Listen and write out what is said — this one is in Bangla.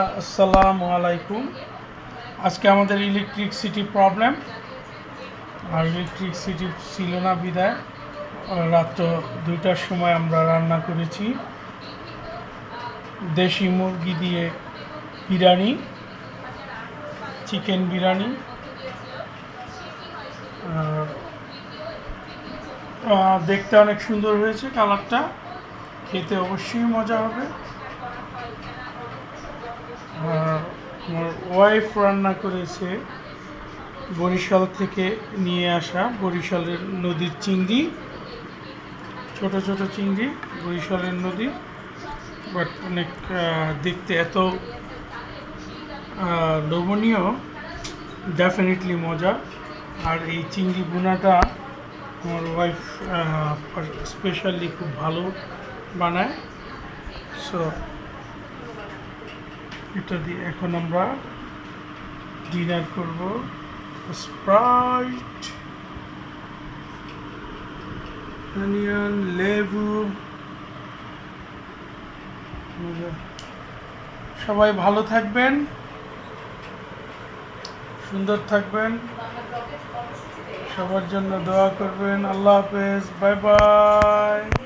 আসসালামু আলাইকুম। আজকে আমাদের ইলেকট্রিসিটি প্রবলেম আর ইলেকট্রিসিটি ছিল না বিদায়। রাত্র দুইটার সময় আমরা রান্না করেছি। দেশি মুরগি দিয়ে বিরিয়ানি চিকেন বিরিয়ানি। দেখতে অনেক সুন্দর হয়েছে কালারটা খেতে অবশ্যই মজা হবে আর আমার ওয়াইফ রান্না করেছে বরিশাল থেকে নিয়ে আসা বরিশালের নদীর চিংড়ি, ছোট ছোট চিংড়ি বরিশালের নদী। বাট অনেক দেখতে এত লোভনীয়, ডেফিনেটলি মজা। আর এই চিংড়ি বোনাটা আমার ওয়াইফ স্পেশালি খুব ভালো বানায়। সো এটা দিয়ে এখন আমরা ডিনার করব স্প্রাইট, অনিয়ন, লেবু। সবাই ভালো থাকবেন, সুন্দর থাকবেন। সবার জন্য দোয়া করবেন। আল্লাহ হাফেজ। Bye bye.